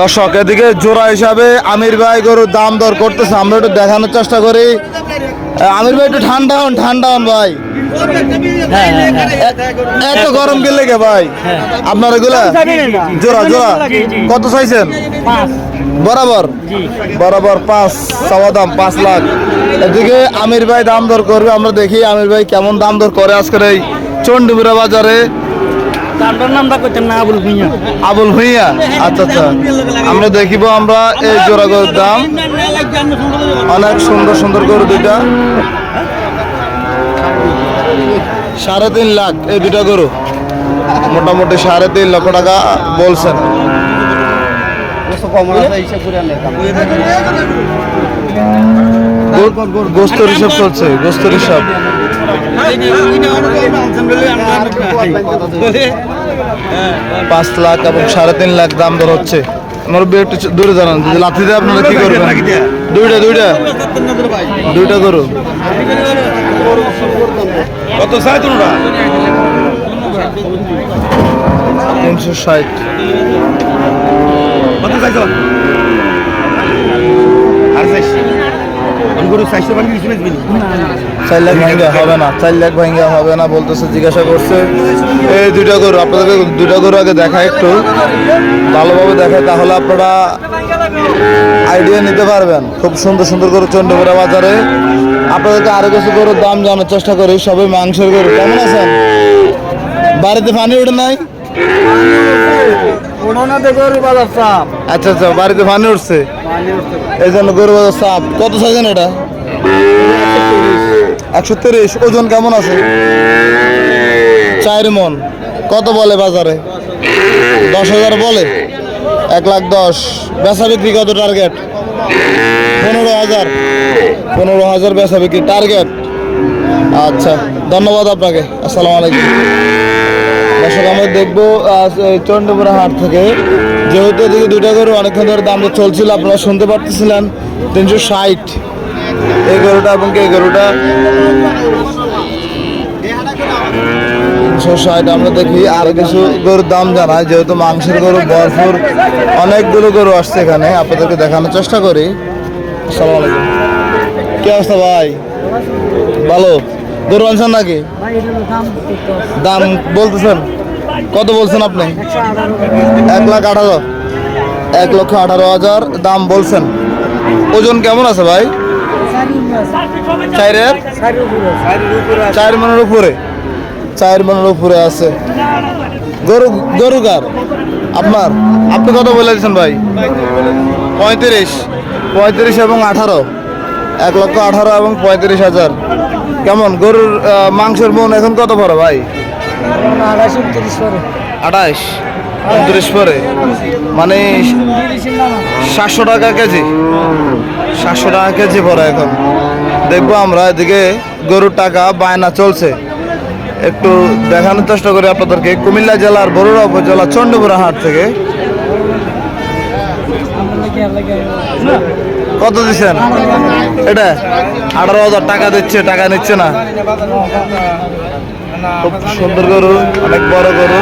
দর্শক এদিকে জোড়া হিসাবে আমির ভাই গরুর দাম দর করতেছে আমরা একটু দেখানোর চেষ্টা করি। আমির ভাই একটু ঠান্ডা হন ঠান্ডা হন ভাই। হ্যাঁ হ্যাঁ হ্যাঁ। এত গরম গেলে কে ভাই? আপনার এগুলা? জোড়া জোড়া? কত চাইছেন বরাবর? বরাবর পাঁচ চাওয়া দাম পাঁচ লাখ। এদিকে আমির ভাই দাম দর করবে আমরা দেখি আমির ভাই কেমন দাম দর করে আজকের এই চন্ডিপুরা বাজারে। আবুল ভুইয়া। আচ্ছা আচ্ছা। আমরা দেখিব আমরা এই জোড়া গরুর দাম। অনেক সুন্দর সুন্দর গরু দুইটা। সাড়ে তিন লাখ এই দুটা গরু। মোটামুটি সাড়ে তিন লক্ষ টাকা বলছেন। গোস্তর হিসাব চলছে গোস্তর হিসাব পাঁচ লাখ এবং সাড়ে তিন লাখ দাম দর হচ্ছে। আমার বিয়ে একটু দূরে জানান যদি লাথি দিয়ে আপনারা কি করবেন? দুইটা দুইটা। দুইটা গরু কত চাই তোমরা তিনশো ষাট কত চাইছ আর চাইছ আমি গরু চাইছো কিছু বেচবি চার লাখ ভাঙ্গা হবে না চার লাখ ভাঙ্গা হবে না বলতেছে জিজ্ঞাসা করছে। এই দুইটা গরু আপনাদেরকে দুইটা গরু আগে দেখায় একটু। ভালোভাবে দেখায় তাহলে আপনারা আইডিয়া নিতে পারবেন। খুব সুন্দর সুন্দর গরু চন্ডীপুরা বাজারে। আপনাদেরকে আরও কিছু গরুর দাম জানার চেষ্টা করি সবই মাংসের গরু। কেমন আছেন? বাড়িতে পানি উঠে নাই? আচ্ছা আচ্ছা বাড়িতে পানি উঠছে? এই জন্য গরু বাজার সাপ কত সাইজেন এটা? একশো তিরিশ। ওজন কেমন আছে? চার মন। কত বলে বাজারে? দশ হাজার বলে। এক লাখ দশ। বেচা বিক্রি কত টার্গেট পনেরো হাজার। পনেরো হাজার বেচা বিক্রি টার্গেট আচ্ছা ধন্যবাদ আপনাকে। আসসালামু আলাইকুম। দর্শক, আমরা দেখব চন্ডীপুরা হাট থেকে। যেহেতু এদিকে দুইটা গরু অনেকক্ষণ ধরে দাম চলছিল, আপনারা শুনতে পারতেছিলেন। তিনশো ষাট। এই গরুটা এবং এই গরুটা তিনশো ষাট আমরা দেখি আর কিছু গরুর দাম জানাই, যেহেতু মাংসের গরু ভরপুর অনেকগুলো গরু আসছে এখানে, আপনাদেরকে দেখানোর চেষ্টা করি। আসসালামু আলাইকুম। কি অবস্থা ভাই? ভালো? গরু আনছেন নাকি? দাম বলতেছেন? কত বলছেন আপনি? এক লাখ আঠারো। এক লক্ষ আঠারো হাজার দাম বলছেন। ওজন কেমন আছে ভাই? চারের? চার মনের উপরে। চার মনের উপরে আছে। গরু গরু কার? আপনার? আপনি কত বলে দিচ্ছেন ভাই? পঁয়ত্রিশ। পঁয়ত্রিশ এবং আঠারো। এক লক্ষ আঠারো এবং পঁয়ত্রিশ হাজার। কেমন? গরুর মাংসের মন এখন কত পরে ভাই? তিরিশ আঠাইশ উনত্রিশ পরে। মানে সাতশো টাকা কেজি। সাতশো টাকা কেজি পড়ে এখন। দেখব আমরা এদিকে গরুর টাকা বায়না চলছে। একটু দেখানোর চেষ্টা করি আপনাদেরকে। কুমিল্লা জেলার বরুড়া উপজেলা চন্ডীপুরা হাট থেকে। কত দিচ্ছেন? এটা? আঠারো হাজার টাকা দিচ্ছে, টাকা নিচ্ছে না। খুব সুন্দর গরু, অনেক বড় গরু।